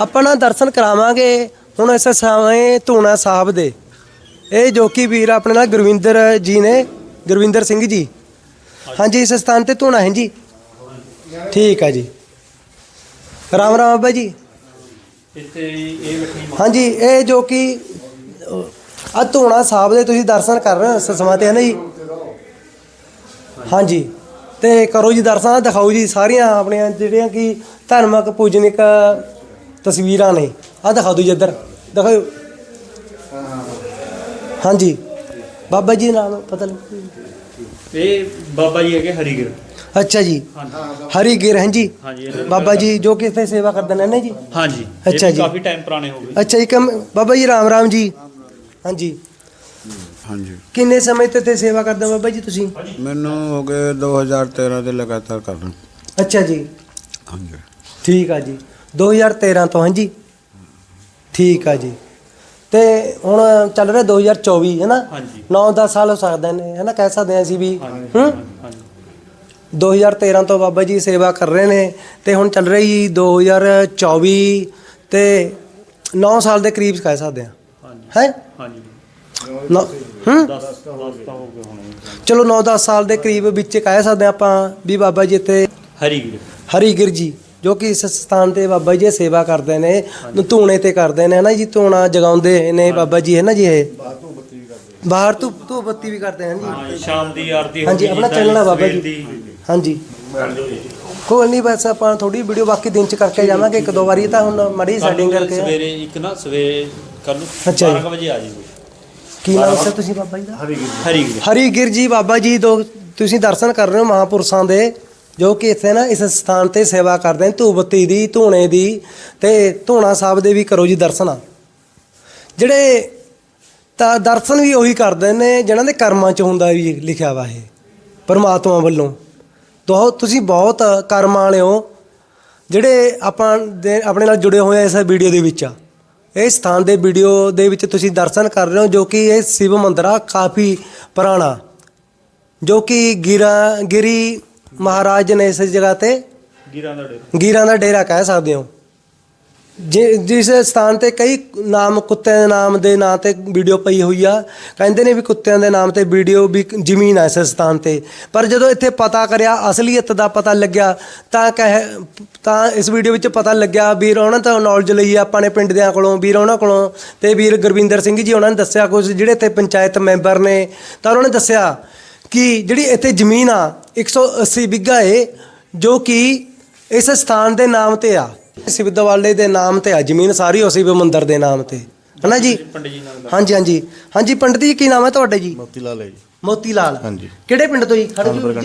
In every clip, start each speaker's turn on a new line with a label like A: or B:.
A: ਆਪਾਂ ਨਾ ਦਰਸ਼ਨ ਕਰਾਵਾਂਗੇ। ਹੁਣ ਇਸ ਸਮੇਂ ਧੂਣਾ ਸਾਹਿਬ ਦੇ। ਇਹ ਜੋ ਕਿ ਵੀਰ ਆਪਣੇ ਨਾਲ ਗੁਰਵਿੰਦਰ ਜੀ ਨੇ ਗੁਰਵਿੰਦਰ ਸਿੰਘ ਜੀ। ਹਾਂਜੀ ਇਸ ਸਥਾਨ ਤੇ ਧੂਣਾ ਹੈ ਜੀ। ਠੀਕ ਹੈ ਜੀ। ਰਾਮ ਰਾਮ ਬਾਬਾ ਜੀ। ਹਾਂਜੀ ਇਹ ਜੋ ਕਿ ਆ ਧੂਣਾ ਸਾਹਿਬ ਦੇ ਤੁਸੀਂ ਦਰਸ਼ਨ ਕਰ ਰਹੇ ਹੋ ਇਸ ਸਮਾਂ ਤੇ ਹੈ ਨਾ ਜੀ? ਹਾਂਜੀ। ਤੇ ਕਰੋ ਜੀ ਦਰਸ਼ਨ ਦਿਖਾਓ ਜੀ ਸਾਰੀਆਂ ਆਪਣੀਆਂ ਜਿਹੜੀਆਂ ਕਿ ਧਾਰਮਿਕ ਪੂਜਨਿਕ ਤਸਵੀਰਾਂ ਨੇ। ਆ ਦਿਖਾ ਦਿਓ ਜੀ ਇੱਧਰ। ਦਿਖਾਓ। ਹਾਂਜੀ। ਬਾਬਾ ਜੀ ਦਾ ਨਾਮ ਪਤਾ ਲੱਗ
B: ਇਹ ਬਾਬਾ ਜੀ ਹੈਗੇ ਹਰੀਗਰ
A: ਅੱਛਾ ਜੀ।
B: ਹਾਂਜੀ।
A: ਹਰੀ ਗਿਰ ਹਾਂ ਜੀ
B: ਹਾਂਜੀ ਇਹਨਾਂ ਦੇ
A: ਬਾਬਾ ਜੀ ਜੋ ਕਿ ਇੱਥੇ ਸੇਵਾ ਕਰਦੇ ਨੇ ਨਾ ਜੀ।
B: ਹਾਂਜੀ।
A: ਅੱਛਾ
B: ਵੀ
A: ਜੀ।
B: ਕਾਫੀ ਟਾਈਮ ਪੁਰਾਣੇ ਹੋ ਗਏ।
A: ਅੱਛਾ ਜੀ ਕਮ ਬਾਬਾ ਜੀ ਰਾਮ ਰਾਮ ਜੀ। ਹਾਂਜੀ।
C: ਹਾਂਜੀ।
A: ਕਿੰਨੇ ਸਮੇਂ ਤੋਂ ਇੱਥੇ ਸੇਵਾ ਕਰਦੇ ਹੋ ਬਾਬਾ ਜੀ ਤੁਸੀਂ?
C: ਮੈਨੂੰ ਹੋ ਗਏ 2013 ਦੇ ਲਗਾਤਾਰ ਕਰ ਰਿਹਾ
A: ਅੱਛਾ ਜੀ।
C: ਹਾਂਜੀ।
A: ਠੀਕ ਆ ਜੀ। 2013 ਤੋਂ ਹਾਂਜੀ। ਠੀਕ ਆ ਜੀ। ਤੇ ਹੁਣ ਚੱਲ ਰਿਹਾ 2024 ਹੈ ਨਾ?
B: ਹਾਂਜੀ।
A: 9-10 ਸਾਲ ਹੋ ਸਕਦੇ ਨੇ ਹੈ ਨਾ? ਕਹਿ ਸਕਦੇ ਹਾਂ ਅਸੀਂ ਵੀ। ਹੂੰ?
B: ਹਾਂਜੀ।
A: 2013 ਤੋਂ ਬਾਬਾ ਜੀ ਸੇਵਾ ਕਰ ਰਹੇ ਨੇ ਤੇ ਹੁਣ ਚੱਲ ਰਹੀ 2024 ਤੇ 9 ਸਾਲ ਦੇ ਕਰੀਬ ਕਹਿ ਸਕਦੇ
B: ਹਾਂਜੀ।
A: ਹੈ?
B: ਹਾਂਜੀ।
A: ਨੌ- ਹੂੰ?
B: 10 10 ਤਾਂ ਹੋ ਗਏ ਹੋਣੇ।
A: ਚਲੋ 9-10 ਸਾਲ ਦੇ ਕਰੀਬ ਵਿੱਚ ਕਹਿ ਸਕਦੇ ਆਪਾਂ ਵੀ ਬਾਬਾ ਜੀ ਇੱਥੇ
B: ਹਰੀਗਰ।
A: ਹਰੀਗਿਰ ਜੀ। ਜੋ ਕਿ ਇਸ ਸਥਾਨ ਤੇ ਬਾਬਾ ਜੀ ਇਹ ਸੇਵਾ ਕਰਦੇ ਨੇ ਧੂਣੇ ਤੇ ਕਰਦੇ ਨੇ ਨਾ ਜੀ ਧੂਣਾ ਜਗਾਉਂਦੇ ਨੇ ਬਾਬਾ ਜੀ ਹੈ ਨਾ ਜੀ ਇਹ? ਬਾਹਰ ਤੋਂ ਧੂਪ ਬੱਤੀ ਵੀ ਕਰਦੇ ਹਨ ਜੀ?
B: ਸ਼ਾਮ ਦੀ ਆਰਤੀ ਹੋ
A: ਹਾਂਜੀ, ਆਪਣਾ ਚੱਲਣਾ ਬਾਬਾ ਜੀ। ਹਾਂਜੀ। ਕੋਈ ਨਹੀਂ ਬਸ ਆਪਾਂ ਥੋੜੀ ਵੀਡੀਓ ਬਾਕੀ ਦਿਨ ਚ ਕਰਕੇ ਜਾਵਾਂਗੇ ਇੱਕ ਦੋ ਵਾਰੀ ਤਾਂ ਹੁਣ ਮੜੀ ਸੈਟਿੰਗ ਕਰਕੇ।
B: ਸਵੇਰੇ ਇੱਕ ਨਾ ਸਵੇਰੇ ਕੱਲ ਨੂੰ
A: ਅੱਛਾ ਜੀ।
B: 12 ਵਜੇ ਆ ਜੀ।
A: ਕੀ ਨਾਮ ਹੈ ਤੁਸੀਂ ਬਾਬਾ ਜੀ ਦਾ?
B: ਹਰੀਗਰ
A: ਹਰੀਗਿਰ ਜੀ ਬਾਬਾ ਜੀ ਦੋ ਤੁਸੀਂ ਦਰਸ਼ਨ ਕਰ ਰਹੇ ਹੋ ਮਹਾਪੁਰਸ਼ਾਂ ਦੇ। ਜੋ ਕਿ ਇੱਥੇ ਨਾ ਇਸ ਸਥਾਨ ਤੇ ਸੇਵਾ ਕਰਦੇ ਨੇ ਧੂਪ ਦੀ, ਧੂਣੇ ਦੀ ਤੇ ਧੂਣਾ ਸਾਹਿਬ ਦੇ ਵੀ ਕਰੋ ਜੀ ਦਰਸ਼ਨ। ਜਿਹੜੇ ਤਾਂ ਦਰਸ਼ਨ ਵੀ ਉਹੀ ਕਰਦੇ ਨੇ, ਜਿਨ੍ਹਾਂ ਦੇ ਕਰਮਾਂ 'ਚ ਹੁੰਦਾ ਵੀ ਲਿਖਿਆ ਵਾ ਇਹ, ਪਰਮਾਤਮਾ ਵੱਲੋਂ। ਤੋ ਤੁਸੀਂ ਬਹੁਤ ਕਰਮਾਂ ਵਾਲੇ ਹੋ, ਜਿਹੜੇ ਆਪਾਂ ਦੇ ਆਪਣੇ ਨਾਲ ਜੁੜੇ ਹੋਏ ਆ ਇਸ ਵੀਡੀਓ ਦੇ ਵਿੱਚ। ਇਹ ਸਥਾਨ ਦੇ ਵੀਡੀਓ ਦੇ ਵਿੱਚ ਤੁਸੀਂ ਦਰਸ਼ਨ ਕਰ ਰਹੇ ਹੋ, ਜੋ ਕਿ ਇਹ ਸ਼ਿਵ ਮੰਦਿਰ ਆ, ਕਾਫੀ ਪੁਰਾਣਾ। ਜੋ ਕਿ ਗਿਰਾ, ਗਿਰੀ ਮਹਾਰਾਜ ਨੇ ਇਸ ਜਗ੍ਹਾ ਤੇ
B: ਗਿਰਾਂ ਦਾ ਡੇਰਾ।
A: ਗੀਰਾਂ ਦਾ ਡੇਰਾ ਕਹਿ ਸਕਦੇ ਹੋ। ਜਿ- ਜਿਸ ਸਥਾਨ ਤੇ ਕਈ ਨਾਮ ਕੁੱਤਿਆਂ ਦੇ ਨਾਮ ਦੇ ਨਾਂ ਤੇ ਵੀਡੀਓ ਪਈ ਹੋਈ ਆ ਕਹਿੰਦੇ ਨੇ ਵੀ ਕੁੱਤਿਆਂ ਦੇ ਨਾਮ ਤੇ ਵੀਡੀਓ ਵੀ ਜ਼ਮੀਨ ਆ ਇਸ ਸਥਾਨ ਤੇ। ਪਰ ਜਦੋਂ ਇੱਥੇ ਪਤਾ ਕਰਿਆ ਅਸਲੀਅਤ ਦਾ ਪਤਾ ਲੱਗਿਆ ਤਾਂ ਕਹਿ ਤਾਂ ਇਸ ਵੀਡੀਓ ਵਿੱਚ ਪਤਾ ਲੱਗਿਆ ਵੀਰ ਉਹਨਾਂ ਤੋਂ ਨੌਲੇਜ ਲਈ ਆਪਾਂ ਨੇ ਪਿੰਡ ਦਿਆਂ ਕੋਲੋਂ ਵੀਰ ਉਹਨਾਂ ਕੋਲੋਂ ਤੇ ਵੀਰ ਗੁਰਵਿੰਦਰ ਸਿੰਘ ਜੀ ਉਹਨਾਂ ਨੇ ਦੱਸਿਆ ਕੁਝ ਜਿਹੜੇ ਇੱਥੇ ਪੰਚਾਇਤ ਮੈਂਬਰ ਨੇ ਤਾਂ ਉਹਨਾਂ ਨੇ ਦੱਸਿਆ ਕਿ ਜਿਹੜੀ ਇੱਥੇ ਜ਼ਮੀਨ ਆ 180 ਬਿੱਗਾ ਏ ਜੋ ਕਿ ਇਸ ਸਥਾਨ ਦੇ ਨਾਮ ਤੇ ਆ। ਸਿਵਦਵਾਲੇ ਦੇ ਨਾਮ ਤੇ ਆ ਜ਼ਮੀਨ ਸਾਰੀ ਉਸੇ ਵੀ ਮੰਦਿਰ ਦੇ ਨਾਮ ਤੇ। ਹਨਾ ਜੀ? ਹਾਂਜੀ ਹਾਂਜੀ ਹਾਂਜੀ। ਪੰਡਿਤ ਜੀ ਕੀ ਨਾਮ ਹੈ ਤੁਹਾਡਾ ਜੀ?
D: ਮੋਤੀ ਲਾਲ ਹੈ ਜੀ।
A: ਮੋਤੀ ਲਾਲ
D: ਹਾਂਜੀ।
A: ਕਿਹੜੇ ਪਿੰਡ ਤੋਂ ਜੀ?
D: ਖਾਨਪੁਰ
A: ਜੀ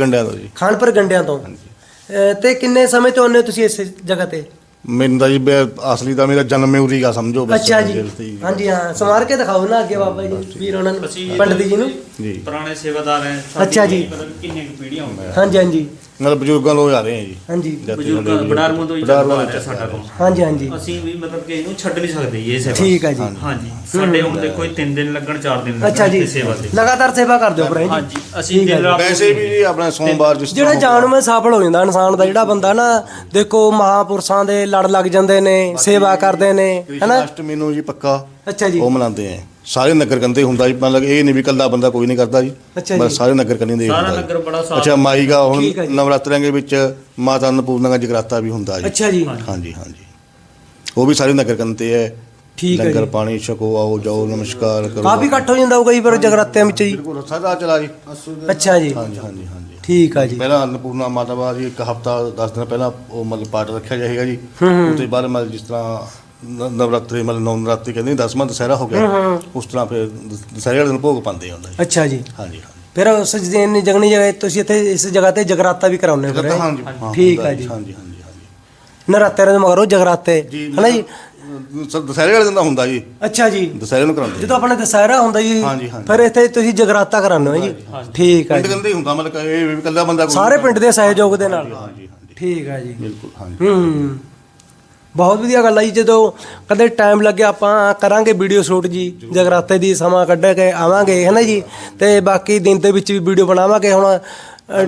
D: ਗੰਡਿਆਂ ਤੋਂ। ਜੀ।
A: ਖਾਨਪੁਰ ਗੰਡਿਆਂ ਤੋਂ। ਤੇ ਕਿੰਨੇ ਸਮੇਂ ਤੋਂ ਆਉਂਦੇ ਹੋ ਤੁਸੀਂ ਇਸ ਜਗ੍ਹਾ ਤੇ?
D: ਮੈਨੂੰ ਤਾਂ ਜੀ ਬੇ- ਅਸਲੀ ਤਾਂ ਮੇਰਾ ਜਨਮ ਹੀ ਉਰੀ ਗਾ ਸਮਝੋ ਬਸ
A: ਅੱਛਾ ਜੀ।
D: ਜੇਲ੍ਹ ਤੇ ਹੀ।
A: ਹਾਂਜੀ ਹਾਂ ਸਮਾਰ ਕੇ ਦਿਖਾਓ ਨਾ ਅੱਗੇ ਬਾਬਾ ਜੀ ਵੀਰ ਉਹਨਾਂ ਨੂੰ
B: ਅਸੀਂ
A: ਪੰਡਿਤ ਜੀ ਨੂੰ।
D: ਜੀ
B: ਪੁਰਾਣੇ ਸੇਵਾਦਾਰ ਹੈ ਸਾਡੀ
A: ਅੱਛਾ ਜੀ।
B: ਮਤਲਬ ਕਿੰਨੇ ਕੁ ਪੀੜ੍ਹੀਆਂ ਹੋ ਗਈਆਂ
A: ਹਾਂਜੀ ਹਾਂਜੀ।
D: ਨਾਲ ਬਜ਼ੁਰਗਾਂ ਲੋਕ ਆ ਰਹੇ ਹੈ ਜੀ।
A: ਹਾਂਜੀ।
B: ਬਜ਼ੁਰਗ। ਬਡਾਰਮੋਂ ਤੋਂ ਹੀ
D: ਬਡਾਰਮੋਂ
B: ਚੱਲਦਾ ਹੈ ਸਾਡਾ ਕੰਮ।
A: ਹਾਂਜੀ ਹਾਂਜੀ।
B: ਅਸੀਂ ਵੀ ਮਤਲਬ ਕਿ ਇਹਨੂੰ ਛੱਡ ਨਹੀਂ ਸਕਦੇ ਜੀ ਇਹ ਸੇਵਾ।
A: ਠੀਕ ਹੈ ਜੀ।
B: ਹਾਂਜੀ। ਸਾਡੇ ਹੁਣ ਦੇਖੋ 3 ਦਿਨ ਲੱਗਣ 4 ਦਿਨ ਲੱਗਣ
A: ਅੱਛਾ ਜੀ।
B: ਸੇਵਾ ਤੇ
A: ਲਗਾਤਾਰ ਸੇਵਾ ਕਰਦੇ ਹੋ ਭਰਾ ਜੀ।
B: ਹਾਂਜੀ। ਅਸੀਂ
A: ਹੈ
B: ਦਿਨ ਰਾਤ
D: ਵੈਸੇ ਵੀ ਜੀ ਆਪਣਾ ਸੋਮਵਾਰ ਜਿਸ
A: ਜਿਹੜਾ ਜਾਣ ਮੈਂ ਸਫਲ ਹੋ ਜਾਂਦਾ ਇਨਸਾਨ ਦਾ ਜਿਹੜਾ ਬੰਦਾ ਨਾ ਦੇਖੋ ਮਹਾਪੁਰਸ਼ਾਂ ਦੇ ਲੜ ਲੱਗ ਜਾਂਦੇ ਨੇ ਸੇਵਾ ਕਰਦੇ ਨੇ ਹੈਨਾ?
D: ਅਸ਼ਟਮੀ ਨੂੰ ਜੀ ਪੱਕਾ
A: ਅੱਛਾ ਜੀ।
D: ਉਹ ਮਨਾਉਂਦੇ ਆ। ਸਾਰੇ ਨਗਰ ਕੰਦੇ ਹੁੰਦਾ ਜੀ ਮਤਲਬ ਇਹ ਨਹੀਂ ਵੀ ਕੱਲਾ ਬੰਦਾ ਕੋਈ ਨਹੀਂ ਕਰਦਾ ਜੀ।
A: ਅੱਛਾ
D: ਬਸ
A: ਜੀ।
D: ਸਾਰੇ ਨਗਰ ਕੰਦੇ ਦੇ
B: ਸਾਰਾ
D: ਹੁੰਦਾ ਜੀ।
B: ਨਗਰ ਬੜਾ ਸਾਥ
D: ਅੱਛਾ ਮਾਈ ਦਾ ਹੁਣ
A: ਜੀ।
D: ਨਵਰਾਤਰਿਆਂ ਦੇ ਵਿੱਚ ਮਾਤਾ ਅਨਪੂਰਨਾ ਦਾ ਜਗਰਾਤਾ ਵੀ ਹੁੰਦਾ ਜੀ।
A: ਅੱਛਾ ਜੀ।
D: ਹਾਂਜੀ ਹਾਂਜੀ। ਉਹ ਵੀ ਸਾਰੇ ਨਗਰ ਕੰਦੇ ਹੈ।
A: ਠੀਕ ਹੈ
D: ਲੰਗਰ
A: ਜੀ
D: ਪਾਣੀ ਛਕੋ ਆਓ ਜਾਓ ਨਮਸਕਾਰ ਕਰੋ।
A: ਕਾਫੀ ਇਕੱਠ ਹੋ ਜਾਂਦਾ ਹੋਊਗਾ ਜੀ ਫਿਰ ਜਗਰਾਤਿਆਂ ਵਿੱਚ ਜੀ।
D: ਬਿਲਕੁਲ ਸਦਾ ਚਲਾ ਜੀ।
A: ਅੱਛਾ ਜੀ।
D: ਹਾਂਜੀ ਹਾਂਜੀ ਹਾਂਜੀ।
A: ਠੀਕ ਆ ਜੀ।
D: ਪਹਿਲਾਂ ਅਨਪੂਰਨਾ ਮਾਤਾ ਜੀ ਇੱਕ ਹਫਤਾ 10 ਦਿਨ ਪਹਿਲਾਂ ਉਹ ਮਤਲਬ ਪਾਠ ਰੱਖਿਆ ਜਾਏਗਾ ਜੀ।
A: ਹੂੰ, ਹੂੰ।
D: ਉਸ ਤੋਂ ਬਾਅਦ ਮਤਲਬ ਜਿਸ ਤਰ੍ਹਾਂ ਨ- ਨਵਰਾਤਰੀ ਮਤਲਬ ਨੌ ਨਵਰਾਤਰੀ ਕਹਿੰਦੇ 10ਵਾਂ ਦੁਸਹਿਰਾ ਹੋ ਗਿਆ।
A: ਹੂੰ, ਹੂੰ।
D: ਉਸ ਤਰ੍ਹਾਂ ਫਿਰ ਦਸ- ਦੁਸਹਿਰੇ ਵਾਲੇ ਦਿਨ ਭੋਗ ਪਾਉਂਦੇ ਹੁੰਦਾ ਜੀ
A: ਅੱਛਾ ਜੀ।
D: ਹਾਂਜੀ ਹਾਂਜੀ।
A: ਫਿਰ ਉਸ ਦਿਨ ਜਗਣੀ ਜਗ੍ਹਾ ਤੁਸੀਂ ਇੱਥੇ ਇਸ ਜਗ੍ਹਾ ਤੇ ਜਗਰਾਤਾ ਵੀ ਕਰਾਉਂਦੇ ਹੋ ਫਿਰ ਹੈਂ?
D: ਹਾਂਜੀ। ਹਾਂ,
A: ਠੀਕ
D: ਹੁੰਦਾ
A: ਆ ਜੀ।
D: ਹਾਂਜੀ ਹਾਂਜੀ ਹਾਂਜੀ।
A: ਨਰਾਤੇ ਦੇ ਮਗਰੋਂ ਜਗਰਾਤੇ। ਹਨਾ ਜੀ?
D: ਸ- ਦੁਸਹਿਰੇ ਵਾਲੇ ਦਿਨ ਦਾ ਹੁੰਦਾ ਜੀ।
A: ਅੱਛਾ ਜੀ।
D: ਦੁਸਹਿਰੇ ਨੂੰ ਕਰਾਉਂਦੇ
A: ਜਦੋਂ ਆਪਣੇ ਦਸਹਿਰਾ ਹੁੰਦਾ ਜੀ
D: ਹਾਂਜੀ, ਹਾਂਜੀ।
A: ਫਿਰ ਇੱਥੇ ਤੁਸੀਂ ਜਗਰਾਤਾ ਕਰਾਉਂਦੇ ਹੋ ਜੀ। ਠੀਕ ਆ
D: ਪਿੰਡ
A: ਜੀ।
D: ਕੰਦੇ ਹੀ ਹੁੰਦਾ ਮਤਲਬ ਕਿ ਇਹ ਵੀ ਇਕੱਲਾ ਬੰਦਾ ਕੋਈ
A: ਸਾਰੇ ਪਿੰਡ ਦੇ ਸਹਿਯੋਗ ਦੇ ਨਾਲ।
D: ਹਾਂਜੀ ਹਾਂਜੀ।
A: ਠੀਕ ਆ ਜੀ।
D: ਬਿਲਕੁਲ ਹਾਂਜੀ।
A: ਹੂੰ। ਬਹੁਤ ਵਧੀਆ ਗੱਲ ਆ ਜੀ ਜਦੋਂ ਕਦੇ ਟਾਈਮ ਲੱਗਿਆ ਆਪਾਂ ਕਰਾਂਗੇ ਵੀਡੀਓ ਸ਼ੂਟ ਜੀ ਜਗਰਾਤੇ ਦੀ ਸਮਾਂ ਕੱਢ ਕੇ ਆਵਾਂਗੇ ਹੈ ਨਾ ਜੀ? ਤੇ ਬਾਕੀ ਦਿਨ ਦੇ ਵਿੱਚ ਵੀ ਵੀਡੀਓ ਬਣਾਵਾਂਗੇ ਹੁਣ ਅ,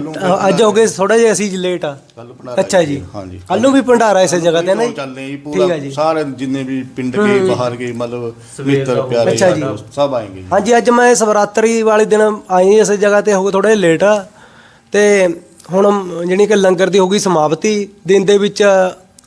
A: ਅੱਜ ਹੋ ਗਏ ਥੋੜਾ ਜਿਹਾ ਅਸੀਂ ਲੇਟ ਆ।
D: ਕੱਲ੍ਹ ਭੰਡਾਰਾ
A: ਅੱਛਾ ਜੀ।
D: ਹਾਂਜੀ।
A: ਕੱਲ ਨੂੰ ਵੀ ਭੰਡਾਰਾ ਇਸੇ ਜਗ੍ਹਾ ਤੇ ਨਾ ਜੀ?
D: ਚੱਲਨੇ ਜੀ
A: ਠੀਕ ਹੈ
D: ਪੂਰਾ
A: ਜੀ।
D: ਸਾਰੇ ਜਿੰਨੇ ਵੀ ਪਿੰਡ ਕੇ ਬਾਹਰ ਕੇ ਮਤਲਬ ਮਿੱਤਰ
B: ਦਾ
D: ਪਿਆਰੇ
A: ਅੱਛਾ ਜੀ।
D: ਯਾਰ ਦੋਸਤ ਸਭ ਆਏंगे ਜੀ।
A: ਹਾਂਜੀ ਅੱਜ ਮੈਂ ਸਵਰਾਤਰੀ ਵਾਲੇ ਦਿਨ ਆਈ ਇਸ ਜਗ੍ਹਾ ਤੇ ਹੋ ਗਏ ਥੋੜੇ ਲੇਟ ਆ। ਤੇ ਹੁਣ ਜਿਹੜੀ ਕਿ ਲੰਗਰ ਦੀ ਹੋ ਗਈ ਸਮਾਪਤੀ ਦਿਨ ਦੇ ਵਿੱਚ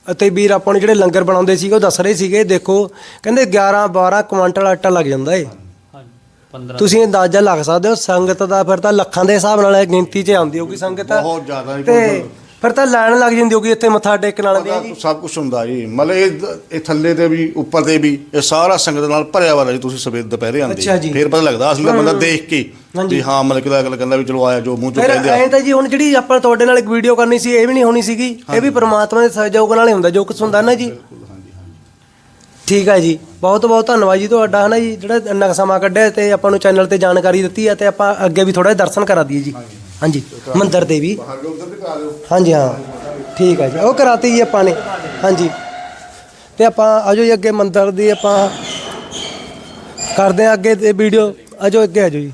A: ਅਤੇ ਵੀਰ ਆਪਾਂ ਨੂੰ ਜਿਹੜੇ ਲੰਗਰ ਬਣਾਉਂਦੇ ਸੀਗੇ ਉਹ ਦੱਸ ਰਹੇ ਸੀਗੇ ਦੇਖੋ ਕਹਿੰਦੇ 11 12 ਕੁਆਂਟਲ ਆਟਾ ਲੱਗ ਜਾਂਦਾ ਏ।
B: ਹਾਂਜੀ 15
A: ਤੁਸੀਂ ਅੰਦਾਜ਼ਾ ਲੱਗ ਸਕਦੇ ਹੋ ਸੰਗਤ ਦਾ ਫਿਰ ਤਾਂ ਲੱਖਾਂ ਦੇ ਹਿਸਾਬ ਨਾਲ ਇਹ ਗਿਣਤੀ 'ਚ ਆਉਂਦੀ ਹੋਗੀ ਸੰਗਤ।
D: ਬਹੁਤ ਜ਼ਿਆਦਾ ਜੀ,
A: ਤੇ ਫਿਰ ਤਾਂ ਲਾਈਨ ਲੱਗ ਜਾਂਦੀ ਹੋਗੀ ਇੱਥੇ ਮੱਥਾ ਟੇਕਣ ਵਾਲੇ ਦੀ। ਜੀ
D: ਸਭ ਕੁਝ ਹੁੰਦਾ ਜੀ। ਮਤਲਬ ਇਹ ਇਹ ਥੱਲੇ ਤੇ ਵੀ ਉੱਪਰ ਤੇ ਵੀ ਇਹ ਸਾਰਾ ਸੰਗਤ ਨਾਲ ਭਰਿਆ ਹੋਇਆ ਜੀ ਤੁਸੀਂ ਸਵੇਰ ਦੁਪਹਿਰੇ
A: ਅੱਛਾ ਜੀ।
D: ਫਿਰ ਪਤਾ ਲੱਗਦਾ ਅਸਲ ਦਾ ਬੰਦਾ ਦੇਖ ਕੇ
A: ਹਾਂਜੀ।
D: ਵੀ ਹਾਂ ਮਤਲਬ ਕਿ ਅਗਲਾ ਕਹਿੰਦਾ ਵੀ ਚਲੋ ਆਇਆ ਜੋ ਮੂੰਹ ਚੋਂ
A: ਫਿਰ
D: ਕਹਿੰਦੇ ਆ।
A: ਐਂ ਤਾਂ ਜੀ ਹੁਣ ਜਿਹੜੀ ਆਪਾਂ ਤੁਹਾਡੇ ਨਾਲ ਇੱਕ ਵੀਡੀਓ ਕਰਨੀ ਸੀ ਇਹ ਵੀ ਨਹੀਂ ਹੋਣੀ ਸੀਗੀ। ਇਹ ਵੀ ਪ੍ਰਮਾਤਮਾ ਦੇ ਸਹਿਯੋਗ ਨਾਲ ਹੀ ਹੁੰਦਾ ਜੋ ਕੁਝ ਹੁੰਦਾ ਨਾ ਜੀ। ਠੀਕ ਹੈ ਜੀ। ਬਹੁਤ ਬਹੁਤ ਧੰਨਵਾਦ ਜੀ ਤੁਹਾਡਾ ਹਨਾ ਜੀ? ਜਿਹੜਾ ਇੰਨਾ ਕੁ ਸਮਾਂ ਕੱਢਿਆ ਤੇ ਆਪਾਂ ਨੂੰ ਚੈਨਲ ਤੇ ਜਾਣਕਾਰੀ ਦਿੱਤੀ ਹੈ ਤੇ ਆਪਾਂ ਅੱਗੇ ਵੀ ਥੋੜਾ ਦਰਸ਼ਨ ਕਰਾ ਦਈਏ ਜੀ। ਹਾਂਜੀ ਮੰਦਿਰ ਦੇ ਵੀ। ਹਾਂਜੀ ਹਾਂ। ਠੀਕ ਹੈ ਜੀ। ਉਹ ਕਰਾਤੀ ਜੀ ਆਪਾਂ ਨੇ। ਹਾਂਜੀ। ਤੇ ਆਪਾਂ ਆਜੋ ਜੀ ਅੱਗੇ ਮੰਦਿਰ ਦੀ ਆਪਾਂ ਕਰਦੇ ਹਾਂ ਅੱਗੇ ਤੇ ਵੀਡੀਓ। ਆਜੋ ਅੱਗੇ ਆਜੋ ਜੀ।